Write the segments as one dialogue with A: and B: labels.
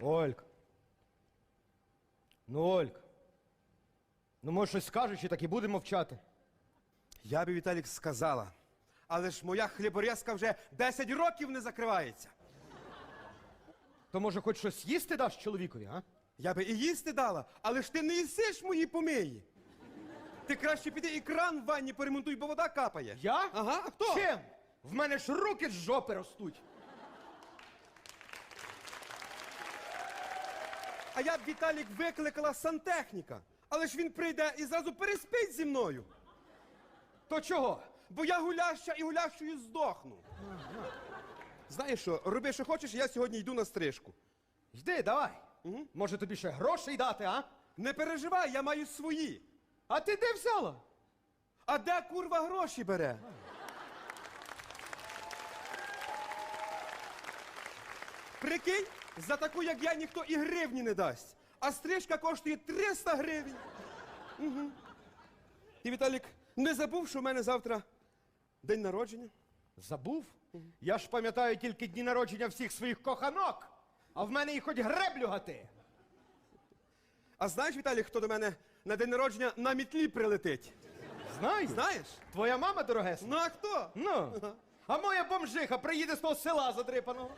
A: Олька. Ну, Олька. Ну, може, щось скажеш і так і будемо мовчати.
B: Я би Віталік сказала. Але ж моя хліборезка вже 10 років не закривається.
A: То може хоч щось їсти даш чоловікові, а?
B: Я би і їсти дала, але ж ти не їсиш мої помиї. Ти краще піди і кран в ванні поремонтуй, бо вода капає.
A: Я?
B: Ага, а хто?
A: Чим? В мене ж руки з жопи ростуть.
B: А я б Віталік викликала сантехніка. Але ж він прийде і зразу переспить зі мною.
A: То чого?
B: Бо я гуляща і гулящою здохну. Знаєш що, роби, що хочеш, я сьогодні йду на стрижку.
A: Йди, давай. Може тобі ще грошей дати, а?
B: Не переживай, я маю свої.
A: А ти де взяла?
B: А де курва гроші бере? Прикинь, за таку, як я, ніхто і гривні не дасть. А стрижка коштує 300 гривень. Угу. Ти, Віталік, не забув, що в мене завтра день народження?
A: Забув? Я ж пам'ятаю тільки дні народження всіх своїх коханок, а в мене і хоч греблю гати.
B: А знаєш, Віталік, хто до мене на день народження на мітлі прилетить?
A: Знаю.
B: Знаєш?
A: Твоя мама дорогесна?
B: Ну а хто?
A: Ну. А моя бомжиха приїде з того села задрипаного.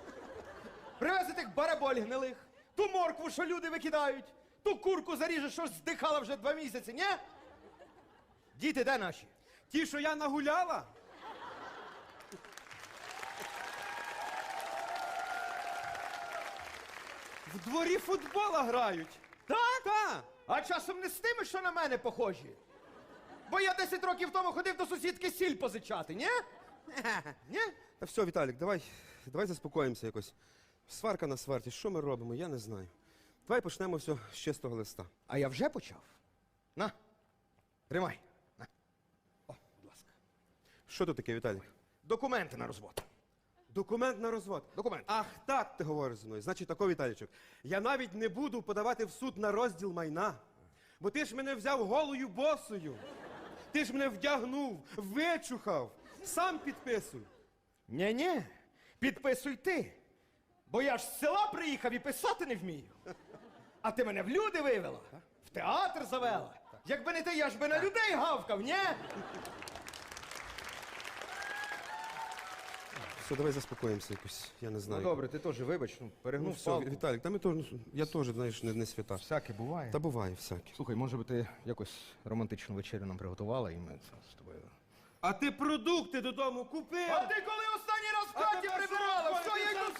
A: Привезе тих бараболь гнилих, ту моркву, що люди викидають, ту курку заріже, що здихала вже два місяці, ні? Діти, де наші?
B: Ті, що я нагуляла? В дворі футбола грають.
A: Так?
B: Та.
A: А часом не з тими, що на мене похожі. Бо я 10 років тому ходив до сусідки сіль позичати, ні? Ні?
B: Та все, Віталік, давай, давай заспокоїмося якось. Сварка на сварті, що ми робимо, я не знаю. Давай почнемо все з чистого листа.
A: А я вже почав. На, тримай. На. О, будь ласка.
B: Що тут таке, Віталік?
A: Документи на розвод.
B: Документ на розвод.
A: Документ.
B: Ах, так ти говориш зі мною. Значить, тако, Віталічок. Я навіть не буду подавати в суд на розділ майна. Бо ти ж мене взяв голою босою. Ти ж мене вдягнув, вичухав. Сам підписуй.
A: Ні-ні, підписуй ти. Бо я ж з села приїхав і писати не вмію. А ти мене в люди вивела, в театр завела. Якби не ти, я ж би на людей гавкав, ні?
B: Все, давай заспокоїмося якось, я не знаю.
A: добре, ти теж вибач, ну,
B: Ну,
A: перегнув
B: все, Віталік, та ми теж, ну, я теж, знаєш, не, не свята.
A: Всяке буває.
B: Та буває всяке.
A: Слухай, може би ти якось романтичну вечерю нам приготувала і ми це з тобою.
B: А ти продукти додому купив?
A: А ти коли останній раз в хаті прибирала? Що я йду